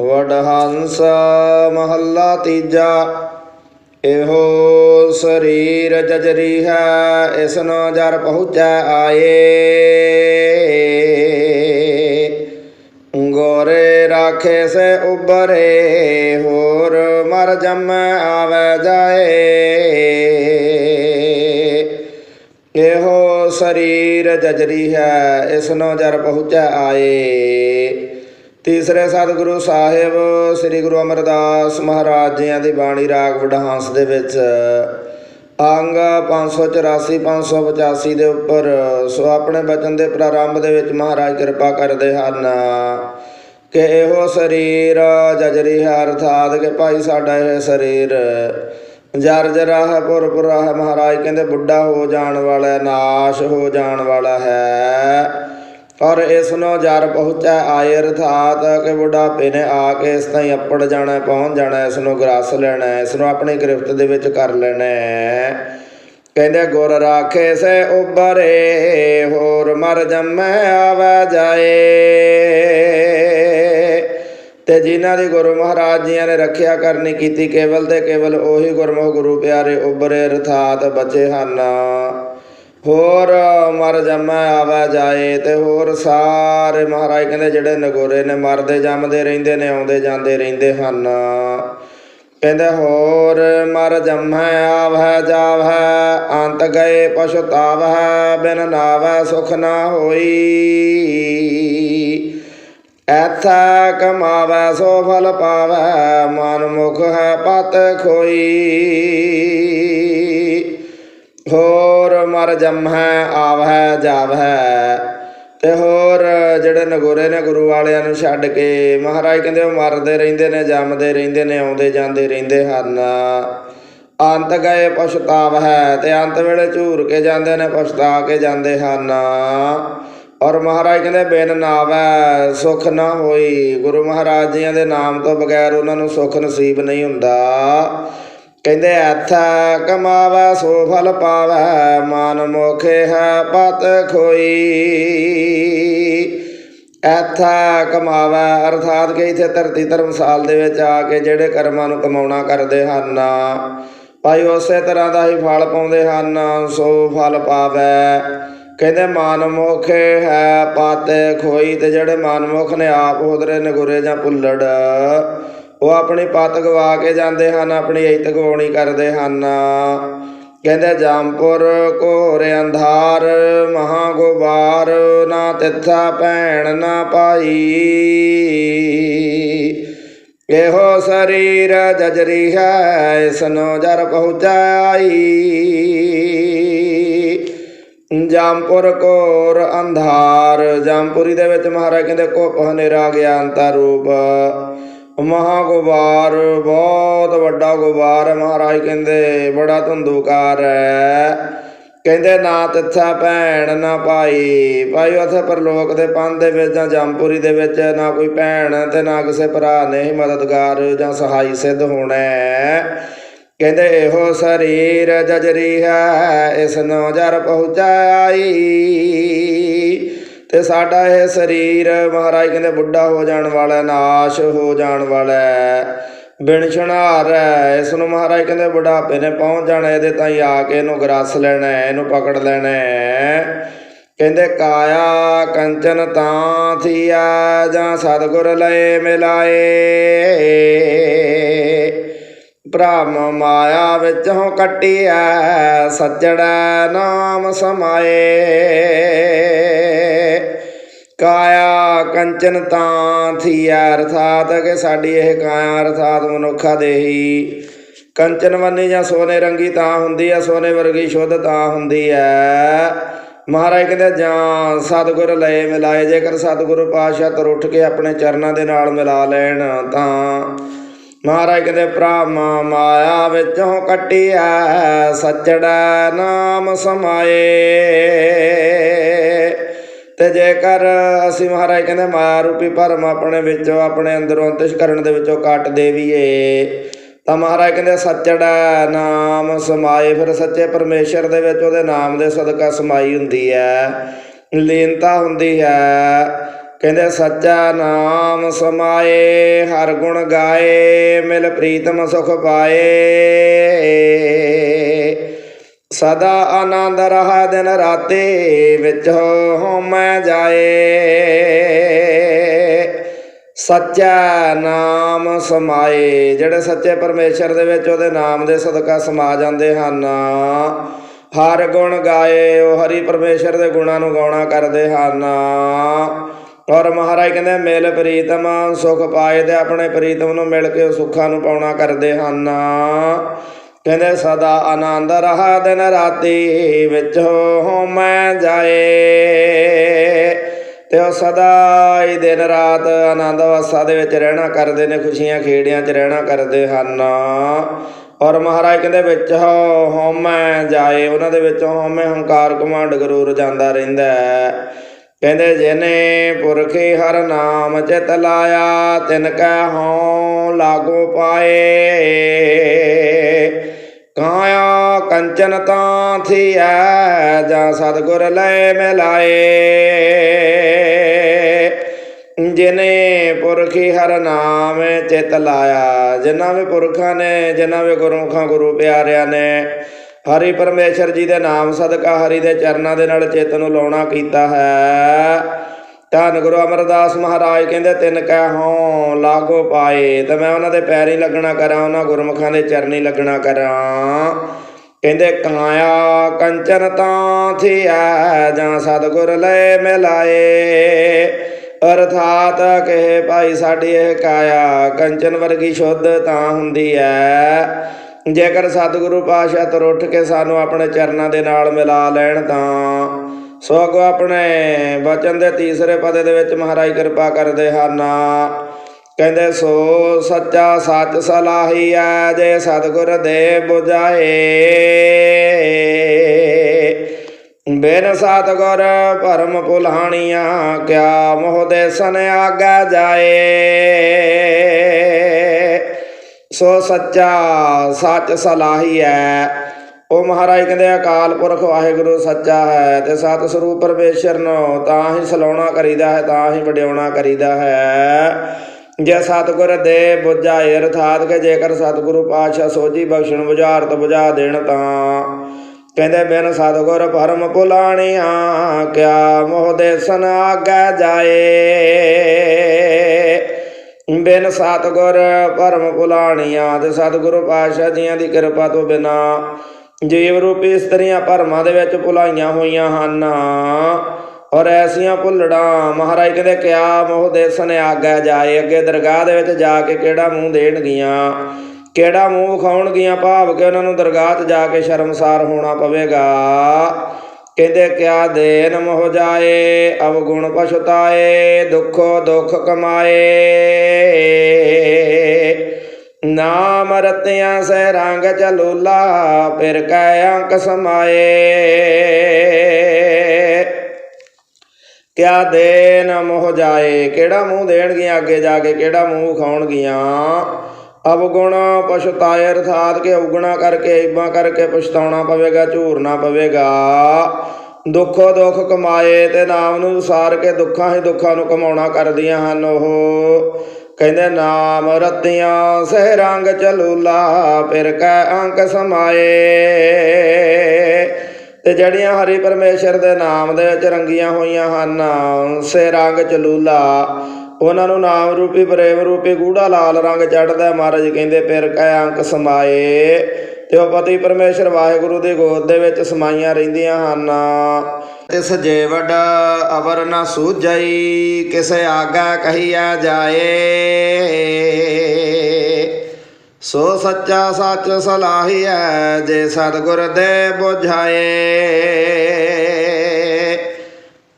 ਵਡਹੰਸ ਮਹੱਲਾ ਤੀਜਾ। ਇਹੋ ਸਰੀਰ ਜਜਰੀ ਹੈ ਇਸਨੋ ਜਰ ਪਹੁੰਚੈ ਆਏ। ਗੋਰੇ ਰਾਖੇ ਸੇ ਉਬਰੇ ਹੋਰ ਮਰ ਜਮ ਆਵੇ ਜਾਏ। ਇਹੋ ਸਰੀਰ ਜਜਰੀ ਹੈ ਇਸਨੋ ਜਰ ਪਹੁੰਚੈ ਆਏ। ਤੀਸਰੇ ਸਤਿਗੁਰੂ ਸਾਹਿਬ, ਸ੍ਰੀ ਗੁਰੂ ਅਮਰਦਾਸ ਮਹਾਰਾਜ ਜੀਆਂ ਦੀ ਬਾਣੀ ਰਾਗ ਵਡਹਾਂਸ ਦੇ ਵਿੱਚ। ਅੰਗ 584 585 ਦੇ ਉੱਪਰ, ਸੋ ਆਪਣੇ ਬਚਨ ਦੇ ਪ੍ਰਾਰੰਭ ਦੇ ਵਿੱਚ ਮਹਾਰਾਜ ਕਿਰਪਾ ਕਰਦੇ ਹਨ। ਕਿ ਇਹੋ ਸਰੀਰ ਜਜਰੀ ਹੈ, ਅਰਥਾਤ ਕਿ ਭਾਈ ਸਾਡਾ ਇਹ ਸਰੀਰ। ਜਰਜਰਾ ਹੈ ਪੁਰਪੁਰਾ ਹੈ ਮਹਾਰਾਜ ਕਹਿੰਦੇ, ਬੁੱਢਾ ਹੋ ਜਾਣ ਵਾਲਾ ਨਾਸ਼ ਹੋ ਜਾਣ ਵਾਲਾ ਹੈ। ਔਰ ਇਸ ਨੂੰ ਜਰ ਪਹੁੰਚੈ ਆਏ ਅਰਥਾਤ ਕਿ ਬੁਢਾਪੇ ਨੇ ਆ ਕੇ ਇਸ ਤਾਈਂ ਅੱਪੜ ਜਾਣਾ, ਪਹੁੰਚ ਜਾਣਾ, ਇਸ ਨੂੰ ਗ੍ਰਸ ਲੈਣਾ, ਇਸ ਨੂੰ ਆਪਣੀ ਗ੍ਰਿਫਤ ਦੇ ਵਿੱਚ ਕਰ ਲੈਣਾ। ਕਹਿੰਦੇ, ਗੁਰ ਰਾਖੇ ਸੇ ਉਬਰੇ ਹੋਰ ਮਰ ਜੰਮੈ, ਆਵੈ ਜਾਏ। ਤੇ ਜਿਨ੍ਹਾਂ ਦੀ ਗੁਰੂ ਮਹਾਰਾਜ ਜੀਆਂ ਨੇ ਰੱਖਿਆ ਕਰਨੀ ਕੀਤੀ, ਕੇਵਲ ਤੇ ਕੇਵਲ ਉਹੀ ਗੁਰਮੁਖ ਗੁਰੂ ਪਿਆਰੇ ਉਬਰੇ ਅਰਥਾਤ ਬਚੇ ਹਨ। ਹੋਰ ਮਰ ਜੰਮੈ, ਆਵੈ ਜਾਏ ਤੇ ਹੋਰ ਸਾਰੇ। ਮਹਾਰਾਜ ਕਹਿੰਦੇ ਜਿਹੜੇ ਨਗੋਰੇ ਨੇ, ਮਰਦੇ ਜੰਮਦੇ ਰਹਿੰਦੇ ਨੇ, ਆਉਂਦੇ ਜਾਂਦੇ ਰਹਿੰਦੇ ਹਨ। ਕਹਿੰਦੇ ਹੋਰ ਮਰ ਜੰਮੈ, ਆਵੈ ਜਾਵੈ, ਅੰਤ ਗਏ ਪਛਤਾਵੈ, ਬਿਨ ਨਾਵੈ ਸੁਖ ਨਾ ਹੋਈ। ਐਥਾ ਕਮਾਵੈ, ਸੋ ਫਲ ਪਾਵੈ, ਮਨ ਮੁਖ ਹੈ ਪਤ ਖੋਈ। ਹੋਰ ਮਰ ਜੰਮੈ ਆਵੈ ਜਾਵੈ ਤੇ ਹੋਰ ਜਿਹੜੇ ਨਗੋਰੇ ਨੇ ਗੁਰੂ ਵਾਲਿਆਂ ਨੂੰ ਛੱਡ ਕੇ, ਮਹਾਰਾਜ ਕਹਿੰਦੇ ਉਹ ਮਰਦੇ ਰਹਿੰਦੇ ਨੇ, ਜੰਮਦੇ ਰਹਿੰਦੇ ਨੇ, ਆਉਂਦੇ ਜਾਂਦੇ ਰਹਿੰਦੇ ਹਨ। ਅੰਤ ਗਏ ਪਛਤਾਵ ਹੈ ਤੇ ਅੰਤ ਵੇਲੇ ਝੂਰ ਕੇ ਜਾਂਦੇ ਨੇ, ਪਛਤਾ ਕੇ ਜਾਂਦੇ ਹਨ। ਔਰ ਮਹਾਰਾਜ ਕਹਿੰਦੇ, ਬਿਨ ਨਾਵੈ ਸੁਖ ਨਾ ਹੋਈ। ਗੁਰੂ ਮਹਾਰਾਜ ਜੀਆਂ ਦੇ ਨਾਮ ਤੋਂ ਬਗੈਰ ਉਹਨਾਂ ਨੂੰ ਸੁਖ ਨਸੀਬ ਨਹੀਂ ਹੁੰਦਾ। ਕਹਿੰਦੇ ਐਥਾ ਕਮਾਵੈ ਸੋ ਫਲ ਪਾਵੈ, ਮਨ ਮੋਖੇ ਹੈ ਪਤ ਖੋਈ। ਐਥਾ ਕਮਾਵੈ, ਅਰਥਾਤ ਕਿ ਇਥੇ ਧਰਤੀ ਧਰਮਸਾਲ ਦੇ ਵਿੱਚ ਆ ਕੇ ਜਿਹੜੇ ਕਰਮਾਂ ਨੂੰ ਕਮਾਉਣਾ ਕਰਦੇ ਹਨ, ਭਾਈ ਉਸੇ ਤਰ੍ਹਾਂ ਦਾ ਹੀ ਫਲ ਪਾਉਂਦੇ ਹਨ, ਸੋ ਫਲ ਪਾਵੈ। ਕਹਿੰਦੇ ਮਨ ਮੁਖੇ ਹੈ ਪਤ ਖੋਈ ਤੇ ਜਿਹੜੇ ਮਨਮੁਖ ਨੇ ਆਪ ਉਧਰੇ ਨਗੁਰੇ ਜਾਂ ਪੁੱਲੜ ਉਹ ਆਪਣੀ ਪਤ ਗਵਾ ਕੇ ਜਾਂਦੇ ਹਨ, ਆਪਣੀ ਇੱਤ ਗਵਾਉਣੀ ਕਰਦੇ ਹਨ। ਕਹਿੰਦੇ, ਜਾਮਪੁਰ ਘੋਰ ਅੰਧਾਰ ਮਹਾ ਗੁਬਾਰ ਨਾ ਤਿੱਥਾ ਭੈਣ ਨਾ ਪਾਈ ਇਹੋ ਸਰੀਰ ਜਜਰੀ ਹੈ, ਇਸਨੋ ਜਰ ਪਹੁੰਚਾਈ ਜਾਮਪੁਰ ਕੋਰ ਅੰਧਾਰ, ਜਾਮਪੁਰੀ ਦੇ ਵਿੱਚ ਮਹਾਰਾਜ ਕਹਿੰਦੇ ਕੋ ਹਨੇਰਾ ਗਿਆ ਅੰਤਾ ਰੂਪ ਮਹਾ ਗੁਬਾਰ ਬਹੁਤ ਵੱਡਾ ਗੁਬਾਰ ਮਹਾਰਾਜ ਕਹਿੰਦੇ, ਬੜਾ ਧੁੰਦੂਕਾਰ ਹੈ। ਕਹਿੰਦੇ ਨਾ ਤਿੱਥਾ ਭੈਣ, ਨਾ ਭਾਈ। ਭਾਈ, ਉਥੇ ਪਰਲੋਕ ਦੇ ਪੰਨ ਦੇ ਵਿੱਚ ਜਾਂ ਜੰਪੂਰੀ ਦੇ ਵਿੱਚ ਨਾ ਕੋਈ ਭੈਣ ਤੇ ਨਾ ਕਿਸੇ ਭਰਾ ਨੇ ਹੀ ਮਦਦਗਾਰ ਜਾਂ ਸਹਾਈ ਸਿੱਧ ਹੋਣਾ ਕਹਿੰਦੇ ਇਹੋ ਸਰੀਰ ਜਜਰੀ ਹੈ, ਇਸ ਨੂੰ ਜਰ ਪਹੁੰਚਾਈ। ਤੇ ਸਾਡਾ ਇਹ ਸਰੀਰ ਮਹਾਰਾਜ ਕਹਿੰਦੇ ਬੁੱਢਾ ਹੋ ਜਾਣ ਵਾਲਾ ਨਾਸ਼ ਹੋ ਜਾਣ ਵਾਲਾ ਹੈ। ਬਿਨ ਛਣਾਰ ਹੈ, ਇਸ ਨੂੰ ਮਹਾਰਾਜ ਕਹਿੰਦੇ ਬੁਢਾਪੇ ਨੇ ਪਹੁੰਚ ਜਾਣਾ, ਇਹਦੇ ਤਾਂ ਹੀ ਆ ਕੇ ਇਹਨੂੰ ਗਰਸ ਲੈਣਾ ਇਹਨੂੰ ਪਕੜ ਲੈਣਾ ਕਹਿੰਦੇ ਕਾਇਆ ਕੰਚਨ ਤਾਂ ਥੀਆ ਜਾਂ ਸਤਗੁਰ ਲਏ ਮਿਲਾਏ ਭ੍ਰਮ ਮਾਇਆ ਵਿੱਚੋਂ ਕੱਟਿਆ ਸੱਜੜਾ ਨਾਮ ਸਮਾਏ। ਕਾਇਆ ਕੰਚਨ ਤਾਂ ਥੀਆ ਅਰਥਾਤ ਕਿ ਸਾਡੀ ਇਹ ਕਾਇਆ ਅਰਥਾਤ ਮਨੁੱਖਾ ਦੇਹੀ। ਕੰਚਨ ਵੰਨੀ ਜਾਂ ਸੋਨੇ ਰੰਗੀ ਤਾਂ ਹੁੰਦੀ ਹੈ ਸੋਨੇ ਵਰਗੀ ਸ਼ੁੱਧ ਤਾਂ ਹੁੰਦੀ ਹੈ ਮਹਾਰਾਜ ਕਹਿੰਦੇ, ਜਾਂ ਸਤਿਗੁਰ ਲਏ ਮਿਲਾਏ, ਜੇਕਰ ਸਤਿਗੁਰ ਪਾਤਸ਼ਾਹ ਤੁਰ ਉੱਠ ਕੇ ਆਪਣੇ ਚਰਨਾਂ ਦੇ ਨਾਲ ਮਿਲਾ ਲੈਣ ਤਾਂ ਮਹਾਰਾਜ ਕਹਿੰਦੇ ਭ੍ਰਮ ਮਾਇਆ ਵਿੱਚੋਂ ਕੱਟਿਆ ਸੱਚੜਾ ਨਾਮ ਸਮਾਏ। ਤੇ ਜੇਕਰ ਅਸੀਂ ਮਹਾਰਾਜ ਕਹਿੰਦੇ, ਮਾਇਆ ਰੂਪੀ ਭਰਮ ਆਪਣੇ ਵਿੱਚੋਂ, ਆਪਣੇ ਅੰਦਰੋਂ ਕਰਨ ਦੇ ਵਿੱਚੋਂ ਕੱਟ ਦੇਵੀਏ, ਤਾਂ ਮਹਾਰਾਜ ਕਹਿੰਦੇ, ਸੱਚੜਾ ਨਾਮ ਸਮਾਏ। ਫਿਰ ਸੱਚੇ ਪਰਮੇਸ਼ਰ ਦੇ ਵਿੱਚ ਉਹਦੇ ਨਾਮ ਦੇ ਸਦਕਾ ਸਮਾਈ ਹੁੰਦੀ ਹੈ ਲੀਨਤਾ ਹੁੰਦੀ ਹੈ। ਕਹਿੰਦੇ ਸੱਚਾ ਨਾਮ ਸਮਾਏ, ਹਰ ਗੁਣ ਗਾਏ, ਮਿਲ ਪ੍ਰੀਤਮ ਸੁਖ ਪਾਏ। ਸਦਾ ਆਨੰਦ ਰਹਾ ਦਿਨ ਰਾਤੇ, ਵਿੱਚ ਹੋਮੈ ਜਾਏ। ਸੱਚਾ ਨਾਮ ਸਮਾਏ, ਜਿਹੜੇ ਸੱਚੇ ਪਰਮੇਸ਼ਰ ਦੇ ਵਿੱਚ ਉਹਦੇ ਨਾਮ ਦੇ ਸਦਕਾ ਸਮਾ ਜਾਂਦੇ ਹਨ। ਹਰ ਗੁਣ ਗਾਏ, ਉਹ ਹਰੀ ਪਰਮੇਸ਼ਰ ਦੇ ਗੁਣਾਂ ਨੂੰ ਗਾਉਣਾ ਕਰਦੇ ਹਨ। ਔਰ ਮਹਾਰਾਜ ਕਹਿੰਦੇ, ਮਿਲ ਪ੍ਰੀਤਮ ਸੁਖ ਪਾਏ ਤੇ ਆਪਣੇ ਪ੍ਰੀਤਮ ਨੂੰ ਮਿਲ ਕੇ ਉਹ ਸੁੱਖਾਂ ਨੂੰ ਪਾਉਣਾ ਕਰਦੇ ਹਨ। ਕਹਿੰਦੇ, ਸਦਾ ਆਨੰਦ ਰਹਾ ਦਿਨ ਰਾਤੀ ਵਿੱਚ ਹੋਮੈ ਜਾਏ ਤੇ ਉਹ ਸਦਾ ਹੀ ਦਿਨ ਰਾਤ ਆਨੰਦ ਅਵਸਥਾ ਦੇ ਵਿੱਚ ਰਹਿਣਾ ਕਰਦੇ ਨੇ, ਖੁਸ਼ੀਆਂ ਖੇੜਿਆਂ 'ਚ ਰਹਿਣਾ ਕਰਦੇ ਹਨ। ਔਰ ਮਹਾਰਾਜ ਕਹਿੰਦੇ, ਵਿੱਚ ਹੋ ਹਉਮੈ ਜਾਏ। ਉਹਨਾਂ ਦੇ ਵਿੱਚੋਂ ਹਉਮੈ ਹੰਕਾਰ, ਘਮੰਡ, ਗਰੂਰ ਜਾਂਦਾ ਰਹਿੰਦਾ ਹੈ। ਕਹਿੰਦੇ ਜਿਨੇ ਪੁਰਖੇ ਹਰ ਨਾਮ ਚਿਤ ਲਾਇਆ, ਤਿਨ ਕੈ ਹਉ ਲਾਗੋ ਪਾਏ। ਕਾਇਆ ਕੰਚਨ ਤਾਂ ਥੀਐ, ਜਾਂ ਸਤਗੁਰ ਲੈ ਮਿਲਾਏ। ਜਿਨੇ ਪੁਰਖੀ ਹਰ ਨਾਮ ਚਿਤ ਲਾਇਆ, ਜਿਨ੍ਹਾਂ ਵੀ ਪੁਰਖਾਂ ਨੇ, ਜਿਨ੍ਹਾਂ ਵੀ ਗੁਰਮੁਖਾਂ ਗੁਰੂ ਪਿਆਰਿਆਂ ਨੇ ਹਰੀ ਪਰਮੇਸ਼ਰ ਜੀ ਦੇ ਨਾਮ ਸਦਕਾ, ਹਰੀ ਦੇ ਚਰਨਾਂ ਦੇ ਨਾਲ ਚਿੱਤ ਨੂੰ ਲਾਉਣਾ ਕੀਤਾ ਹੈ। ਧੰਨ ਗੁਰੂ ਅਮਰਦਾਸ ਮਹਾਰਾਜ ਕਹਿੰਦੇ, ਤਿੰਨ ਕਹਿ ਹੋਂ ਲਾਗੋ ਪਾਏ, ਤੇ ਮੈਂ ਉਹਨਾਂ ਦੇ ਪੈਰ ਹੀ ਲੱਗਣਾ ਕਰਾਂ, ਉਹਨਾਂ ਗੁਰਮੁਖਾਂ ਦੇ ਚਰਨੀ ਲੱਗਣਾ ਕਰਾਂ। ਕਹਿੰਦੇ, ਕਾਇਆ ਕੰਚਨ ਤਾਂ ਥੀਐ, ਜਾਂ ਸਤਗੁਰ ਲੈ ਮਿਲਾਏ। ਅਰਥਾਤ ਕਹੇ, ਭਾਈ ਸਾਡੀ ਇਹ ਕਾਇਆ ਕੰਚਨ ਵਰਗੀ ਸ਼ੁੱਧ ਤਾਂ ਹੁੰਦੀ ਹੈ ਜੇਕਰ ਸਤਿਗੁਰੂ ਪਾਸ਼ਾ ਤੁਰ ਉੱਠ ਕੇ ਸਾਨੂੰ ਆਪਣੇ ਚਰਨਾਂ ਦੇ ਨਾਲ ਮਿਲਾ ਲੈਣ ਤਾਂ ਸੋ ਅੱਗੋਂ ਆਪਣੇ। ਵਚਨ ਦੇ ਤੀਸਰੇ ਪਦੇ ਦੇ ਵਿੱਚ ਮਹਾਰਾਜ ਕਿਰਪਾ ਕਰਦੇ ਹਨ। ਕਹਿੰਦੇ, ਸੋ ਸੱਚਾ ਸੱਚ ਸਲਾਹੀ ਆ ਜੇ ਸਤਿਗੁਰ ਦੇ 부ਝਾਏ ਬਿਨ ਸਤਿਗੁਰ ਭਰਮ ਭੁਲਾਣੀਆਂ ਕਿਆ ਮੋਹ ਦੇ ਸਨ ਆਗਾ ਜਾਏ। ਸੋ ਸੱਚਾ ਸੱਚ ਸਲਾਹੀ ਹੈ। ਉਹ ਮਹਾਰਾਜ ਕਹਿੰਦੇ ਅਕਾਲ ਪੁਰਖ ਵਾਹਿਗੁਰੂ ਸੱਚਾ ਹੈ ਤੇ ਸਤ ਸਰੂਪ ਪਰਮੇਸ਼ਰ ਨੂੰ ਤਾਂ ਹੀ ਸਲਾਉਣਾ ਕਰੀਦਾ ਹੈ, ਤਾਂ ਹੀ ਵਡਿਆਉਣਾ ਕਰੀਦਾ ਹੈ। ਜੇ ਸਤਿਗੁਰ ਦੇ ਬੁਝਾਏ ਅਰਥਾਤ ਕਿ ਜੇਕਰ ਸਤਿਗੁਰੂ ਪਾਤਸ਼ਾਹ ਸੋਝੀ ਬਖਸ਼ਣ ਬੁਝਾਰਤ ਬੁਝਾ ਦੇਣ ਤਾਂ ਕਹਿੰਦੇ, ਬਿਨ ਸਤਿਗੁਰ ਭਰਮ ਭੁਲਾਣੀਆਂ ਕਿਆ ਮੋਹ ਦੇ ਸਨ ਆਗੈ ਜਾਏ। ਬਿਨ ਸਤਿਗੁਰ ਭਰਮ ਭੁਲਾਣੀਆਂ ਤੇ ਸਤਿਗੁਰੂ ਪਾਤਸ਼ਾਹ ਜੀਆਂ ਦੀ ਕਿਰਪਾ ਤੋਂ ਬਿਨਾ। ਜੀਵ ਰੂਪੀ ਇਸਤਰੀਆਂ ਭਰਮਾਂ ਦੇ ਵਿੱਚ ਭੁਲਾਈਆਂ ਹੋਈਆਂ ਹਨ। ਔਰ ਐਸੀਆਂ ਭੁੱਲੜਾਂ, ਮਹਾਰਾਜ ਕਹਿੰਦੇ, ਕਿਆ ਮੋਹ ਦੇ ਸਨ ਜਾਏ? ਅੱਗੇ ਦਰਗਾਹ ਦੇ ਵਿੱਚ ਜਾ ਕੇ ਕਿਹੜਾ ਮੂੰਹ ਦੇਣਗੀਆਂ? ਕਿਹੜਾ ਮੂੰਹ ਵਿਖਾਉਣਗੀਆਂ? ਭਾਵ ਕਿ ਉਹਨਾਂ ਨੂੰ ਦਰਗਾਹ 'ਤੇ ਜਾ ਕੇ ਸ਼ਰਮਸਾਰ ਹੋਣਾ ਪਵੇਗਾ। ਕਹਿੰਦੇ ਕਿਆ ਦੇਨ ਮੋਹ ਜਾਏ, ਅਵਗੁਣ ਪਛਤਾਏ, ਦੁੱਖੋ ਦੁੱਖ ਕਮਾਏ। ਨਾਮ ਰਤਿਆਂ ਸੇ ਰੰਗ ਚਲੋਲਾ ਫਿਰ ਕੈ ਅੰਕ ਸਮਾਏ। ਕਿਆ ਦੇਨ ਮੋਹ ਜਾਏ, ਕਿਹੜਾ ਮੂੰਹ ਦੇਣਗੀਆਂ, ਅੱਗੇ ਜਾ ਕੇ ਕਿਹੜਾ ਮੂੰਹ ਖਾਉਣਗੀਆਂ। ਅਵਗੁਣ ਪਛਤਾਏ ਅਰਥਾਤ ਕਿ ਉਗਣਾ ਕਰਕੇ, ਇਬਾਂ ਕਰਕੇ ਪਛਤਾਉਣਾ ਪਵੇਗਾ, ਝੂਰਨਾ ਪਵੇਗਾ। ਦੁੱਖੋ ਦੁੱਖ ਕਮਾਏ ਤੇ ਨਾਮ ਨੂੰ ਵਿਸਾਰ ਕੇ ਦੁੱਖਾਂ ਹੀ ਦੁੱਖਾਂ ਨੂੰ ਕਮਾਉਣਾ ਕਰਦੀਆਂ ਹਨ ਉਹ। ਕਹਿੰਦੇ, ਨਾਮ ਰਤੀਆਂ ਸਹਿ ਰੰਗ ਚਲੂਲਾ, ਫਿਰ ਕੈ ਅੰਕ ਸਮਾਏ। ਤੇ ਜਿਹੜੀਆਂ ਹਰੀ ਪਰਮੇਸ਼ਰ ਦੇ ਨਾਮ ਦੇ ਵਿੱਚ ਰੰਗੀਆਂ ਹੋਈਆਂ ਹਨ ਸੇ ਰੰਗ ਚਲੂਲਾ ਉਹਨਾਂ ਨੂੰ ਨਾਮ ਰੂਪੀ ਪ੍ਰੇਮ ਰੂਪੀ ਗੂੜਾ ਲਾਲ ਰੰਗ ਚੜਦਾ ਮਹਾਰਾਜ ਕਹਿੰਦੇ, ਫਿਰ ਕੈ ਅੰਕ ਸਮਾਏ। ਤੇ ਉਹ ਪਤੀ ਪਰਮੇਸ਼ਰ ਵਾਹਿਗੁਰੂ ਦੀ ਗੋਦ ਦੇ ਵਿੱਚ ਸਮਾਈਆਂ ਰਹਿੰਦੀਆਂ ਹਨ। ਤਿਸ ਜੇ ਅਵਰ ਨ ਸੂਝਈ, ਕਿਸੇ ਆਗਾ ਕਹੀਆ ਜਾਏ। ਸੋ ਸੱਚਾ ਸੱਚ ਸਲਾਹੀਐ, ਜੇ ਸਤਿਗੁਰ ਦੇ ਬੁਝਾਏ।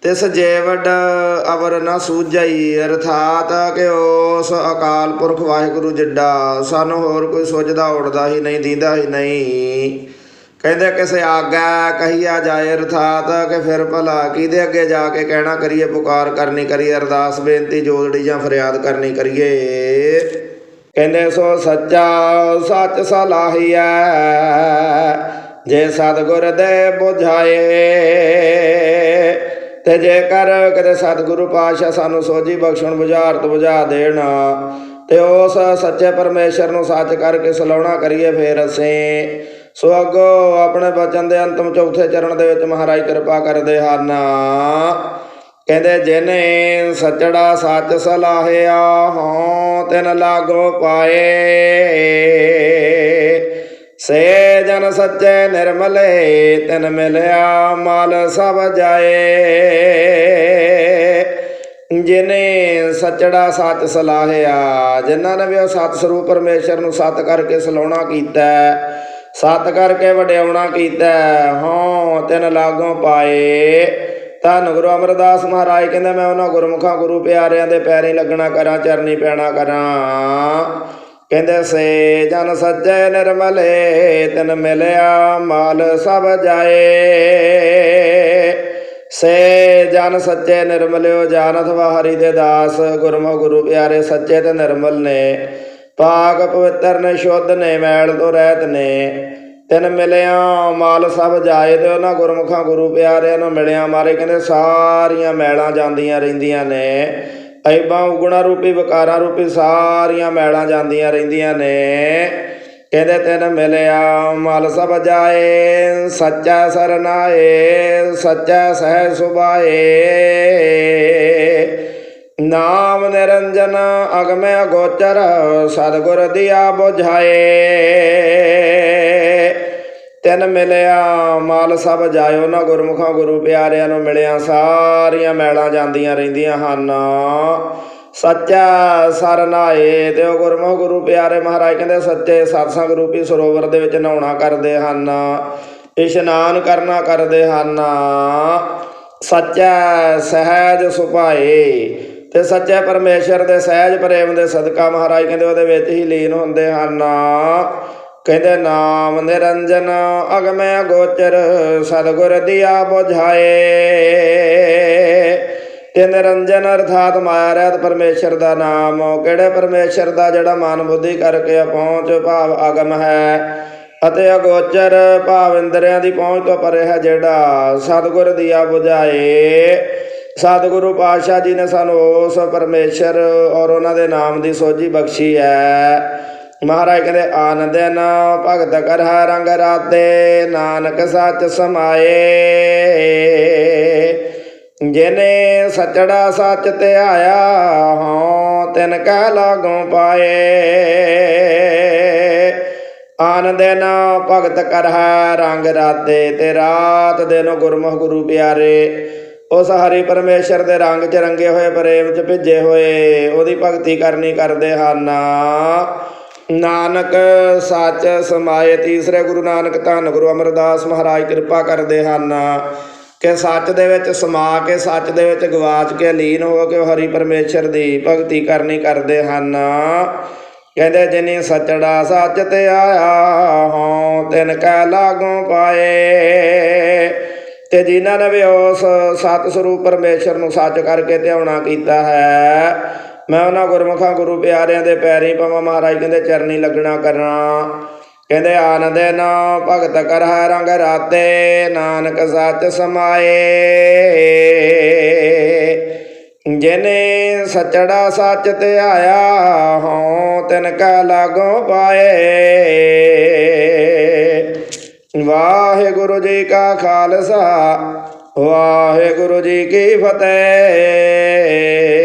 ਤਿਸ ਜੇ ਅਵਰ ਨ ਸੂਝਈ, ਅਰਥਾਤ ਕਿ ਉਸ ਅਕਾਲ ਪੁਰਖ ਵਾਹਿਗੁਰੂ ਜਿੱਡਾ, ਸਾਨੂੰ ਹੋਰ ਕੋਈ ਸੁਝਦਾ ਉੜਦਾ ਹੀ ਨਹੀਂ, ਦੀਦਾ ਹੀ ਨਹੀਂ। ਕਹਿੰਦੇ ਕਿਸੇ ਆਗਾ ਕਹੀਆ ਜਾਏ, ਅਰਥਾਤ ਕਿ ਫਿਰ ਭਲਾ ਕਿਹਦੇ ਅੱਗੇ ਜਾ ਕੇ ਕਹਿਣਾ ਕਰੀਏ, ਪੁਕਾਰ ਕਰਨੀ ਕਰੀਏ, ਅਰਦਾਸ ਬੇਨਤੀ ਜੋਦੜੀ ਜਾਂ ਫਰਿਆਦ ਕਰਨੀ ਕਰੀਏ। ਕਹਿੰਦੇ ਸੋ ਸੱਚਾ ਸੱਚ ਸਲਾਹੀਐ, ਜੇ ਸਤਿਗੁਰ ਦੇ ਬੁਝਾਏ ਤੇ ਜੇਕਰ ਕਦੇ ਸਤਿਗੁਰੂ ਪਾਤਸ਼ਾਹ ਸਾਨੂੰ ਸੋਝੀ ਬਖਸ਼ਣ, ਬੁਝਾਰਤ ਬੁਝਾ ਦੇਣ, ਤੇ ਉਸ ਸੱਚੇ ਪਰਮੇਸ਼ਰ ਨੂੰ ਸੱਚ ਕਰਕੇ ਸਲਾਉਣਾ ਕਰੀਏ ਫੇਰ ਅਸੀਂ। ਸੋ ਅੱਗੋ ਆਪਣੇ ਬਚਨ ਦੇ ਅੰਤਮ ਚੌਥੇ ਚਰਨ ਦੇ ਵਿੱਚ ਮਹਾਰਾਜ ਕਿਰਪਾ ਕਰਦੇ ਹਨ। ਕਹਿੰਦੇ, ਜਿਨੇ ਸੱਚੜਾ ਸੱਚ ਸਲਾਹਿਆ ਹੋਂ ਤਿਨ ਲਾਗੋ ਪਾਏ। ਸੇ ਜਨ ਸੱਚੇ ਨਿਰਮਲੇ, ਤਿਨ ਮਿਲਿਆ ਮਲ ਸਭ ਜਾਏ। ਜਿਨੇ ਸੱਚੜਾ ਸੱਚ ਸਲਾਹਿਆ, ਜਿਨ੍ਹਾਂ ਨੇ ਵੀ ਉਹ ਸਤ ਸਰੂਪ ਪਰਮੇਸ਼ਰ ਨੂੰ ਸਤ ਕਰਕੇ ਸਲਾਉਣਾ ਕੀਤਾ, ਸਤ ਕਰਕੇ ਵਡਿਆਉਣਾ ਕੀਤਾ ਹਾਂ ਤਿਨ ਲਾਗੋਂ ਪਾਏ। ਧੰਨ ਗੁਰੂ ਅਮਰਦਾਸ ਮਹਾਰਾਜ ਕਹਿੰਦੇ, ਮੈਂ ਉਹਨਾਂ ਗੁਰਮੁਖਾਂ ਗੁਰੂ ਪਿਆਰਿਆਂ ਦੇ ਪੈਰੇ ਲੱਗਣਾ ਕਰਾਂ, ਚਰਨੀ ਪੈਣਾ ਕਰਾਂ। ਕਹਿੰਦੇ ਸੇ ਜਨ ਸੱਜੇ ਨਿਰਮਲੇ, ਤਿਨ ਮਿਲਿਆ ਮਾਲ ਸਭ ਜਾਏ। ਸੇ ਜਨ ਸੱਚੇ ਨਿਰਮਲਿਓ ਜਾਣਤ ਵਾ ਦੇ ਦਾਸ, ਗੁਰਮੁਖ ਗੁਰੂ ਪਿਆਰੇ ਸੱਚੇ ਤੇ ਨਿਰਮਲ ਨੇ। ਪਾਕ ਪਵਿੱਤਰ ਨੇ, ਸ਼ੁੱਧ ਨੇ, ਮੈਲ ਤੋਂ ਰਹਿਤ ਨੇ। ਤਿਨ ਮਿਲਿਆ ਮਾਲ ਸਭ ਜਾਏ ਤੇ ਉਹਨਾਂ ਗੁਰਮੁਖਾਂ ਗੁਰੂ ਪਿਆਰਿਆਂ ਨੂੰ ਮਿਲਿਆ ਮਾਰੇ। ਕਹਿੰਦੇ ਸਾਰੀਆਂ ਮੈਲਾਂ ਜਾਂਦੀਆਂ ਰਹਿੰਦੀਆਂ ਨੇ। ਐਬਾਂ ਉਗਣਾ ਰੂਪੀ, ਵਿਕਾਰਾਂ ਰੂਪੀ, ਸਾਰੀਆਂ ਮੈਲਾਂ ਜਾਂਦੀਆਂ ਰਹਿੰਦੀਆਂ ਨੇ। ਕਹਿੰਦੇ ਤੈਨ ਮਿਲਿਆ, ਮਲ ਸਭ ਜਾਏ, ਸੱਚਾ ਸਰਨਾਏ, ਸੱਚਾ ਸਹਿ ਸੁਭਾਏ। ਨਾਮ ਨਿਰੰਜਨ ਅਗਮੈ ਅਗੋਚਰ ਸਤਿਗੁਰ ਦਿਆ ਬੁਝਾਏ। ਤਿੰਨ ਮਿਲਿਆ, ਮਾਲ ਸਭ ਜਾਇਓ ਨਾ ਗੁਰਮੁਖਾਂ, ਗੁਰੂ ਪਿਆਰਿਆਂ ਨੂੰ ਮਿਲਿਆ, ਸਾਰੀਆਂ ਮੈਲਾਂ ਜਾਂਦੀਆਂ ਰਹਿੰਦੀਆਂ ਹਨ। ਸੱਚਾ ਸਰਨਾਏ ਤੇ ਉਹ ਗੁਰਮੁਖ ਗੁਰੂ ਪਿਆਰੇ ਮਹਾਰਾਜ ਕਹਿੰਦੇ, ਸੱਚੇ ਸਤਸੰਗ ਰੂਪੀ ਸਰੋਵਰ ਦੇ ਵਿੱਚ ਨਹਾਉਣਾ ਕਰਦੇ ਹਨ, ਇਸ਼ਨਾਨ ਕਰਨਾ ਕਰਦੇ ਹਨ। ਸੱਚਾ ਸਹਿਜ ਸੁਭਾਏ, ਤੇ ਸੱਚੇ ਪਰਮੇਸ਼ਰ ਦੇ ਸਹਿਜ ਪ੍ਰੇਮ ਦੇ ਸਦਕਾ ਮਹਾਰਾਜ ਕਹਿੰਦੇ, ਉਹਦੇ ਵਿੱਚ ਹੀ ਲੀਨ ਹੁੰਦੇ ਹਨ। ਕਹਿੰਦੇ ਨਾਮ ਨਿਰੰਜਨ ਅਗਮੈ ਗੋਚਰ, ਸਤਿਗੁਰ ਦਿਆ ਬੁਝਾਏ। ਤੇ ਨਿਰੰਜਨ ਅਰਥਾਤ ਮਾਇਆ ਰਹਿਤ ਪਰਮੇਸ਼ਰ ਦਾ ਨਾਮ, ਕਿਹੜੇ ਪਰਮੇਸ਼ਰ ਦਾ ਜਿਹੜਾ ਮਨ ਬੁੱਧੀ ਕਰਕੇ ਪਹੁੰਚ ਭਾਵ ਅਗਮ ਹੈ? ਅਤੇ ਅਗੋਚਰ ਭਾਵ ਇੰਦਰੀਆਂ ਦੀ ਪਹੁੰਚ ਤੋਂ ਪਰੇ ਹੈ ਜਿਹੜਾ ਸਤਿਗੁਰ ਦਿਆ ਬੁਝਾਏ। ਸਤਿਗੁਰੂ ਪਾਤਸ਼ਾਹ ਜੀ ਨੇ ਸਾਨੂੰ ਉਸ ਪਰਮੇਸ਼ਰ ਔਰ ਉਹਨਾਂ ਦੇ ਨਾਮ ਦੀ ਸੋਝੀ ਬਖਸ਼ੀ ਹੈ। ਮਹਾਰਾਜ ਕਹਿੰਦੇ, ਆਨੰਦ ਨ, ਭਗਤ ਕਰ ਰੰਗ ਰਾਤੇ, ਨਾਨਕ ਸੱਚ ਸਮਾਏ। ਜਿਨੇ ਸਚੜਾ ਸੱਚ ਤੇ ਆਇਆ, ਹਉ ਤਿਨ ਕਹਿ ਲਾਗੋਂ ਪਾਏ। ਆਨੰਦ ਨ, ਭਗਤ ਕਰ ਰੰਗ ਰਾਤੇ ਤੇ ਰਾਤ ਦਿਨ ਗੁਰਮੁਖ ਗੁਰੂ ਪਿਆਰੇ। ਉਸ ਹਰੀ ਪਰਮੇਸ਼ਰ ਦੇ ਰੰਗ ਚ ਰੰਗੇ ਹੋਏ, ਪ੍ਰੇਮ ਚ ਭਿੱਜੇ ਹੋਏ, ਉਹਦੀ ਭਗਤੀ ਕਰਨੀ ਕਰਦੇ ਹਨ। ਨਾਨਕ ਸੱਚ ਸਮਾਏ ਤੀਸਰੇ ਗੁਰੂ ਨਾਨਕ ਧੰਨ ਗੁਰੂ ਅਮਰਦਾਸ ਮਹਾਰਾਜ, ਕਿਰਪਾ ਕਰਦੇ ਹਨ ਕਿ ਸੱਚ ਦੇ ਵਿੱਚ ਸਮਾ ਕੇ, ਸੱਚ ਦੇ ਵਿੱਚ ਗਵਾਚ ਕੇ, ਲੀਨ ਹੋ ਕੇ ਹਰੀ ਪਰਮੇਸ਼ਰ ਦੀ ਭਗਤੀ ਕਰਨੀ ਕਰਦੇ ਹਨ। ਕਹਿੰਦੇ, ਜਿਨੀ ਸੱਚੜਾ ਸੱਚ ਤੇ ਆਇਆ ਹਉ ਤਿਨ ਕੈ ਲਾਗੋਂ ਪਾਏ। ਤੇ ਜਿਨ੍ਹਾਂ ਨੇ ਵੀ ਉਸ ਸਤ ਸਰੂਪ ਪਰਮੇਸ਼ਰ ਨੂੰ ਸੱਚ ਕਰਕੇ ਧਿਆਉਣਾ ਕੀਤਾ ਹੈ ਮੈਂ ਉਹਨਾਂ ਗੁਰਮੁਖਾਂ ਗੁਰੂ ਪਿਆਰਿਆਂ ਦੇ ਪੈਰੀ ਪਵਾਂ ਮਹਾਰਾਜ ਕਹਿੰਦੇ, ਚਰਨੀ ਲੱਗਣਾ ਕਰਨਾ। ਕਹਿੰਦੇ, ਆਨੰਦ ਨਾ, ਭਗਤ ਕਰ ਰੰਗ ਰਾਤੇ, ਨਾਨਕ ਸੱਚ ਸਮਾਏ। ਜਿਨੇ ਸਚੜਾ ਸੱਚ ਤੇ ਆਇਆ ਹਉ ਤਿਨ ਕਾ ਲਾਗੋਂ ਪਾਏ। ਵਾਹਿਗੁਰੂ ਜੀ ਕਾ ਖਾਲਸਾ, ਵਾਹਿਗੁਰੂ ਜੀ ਕੀ ਫਤਿਹ।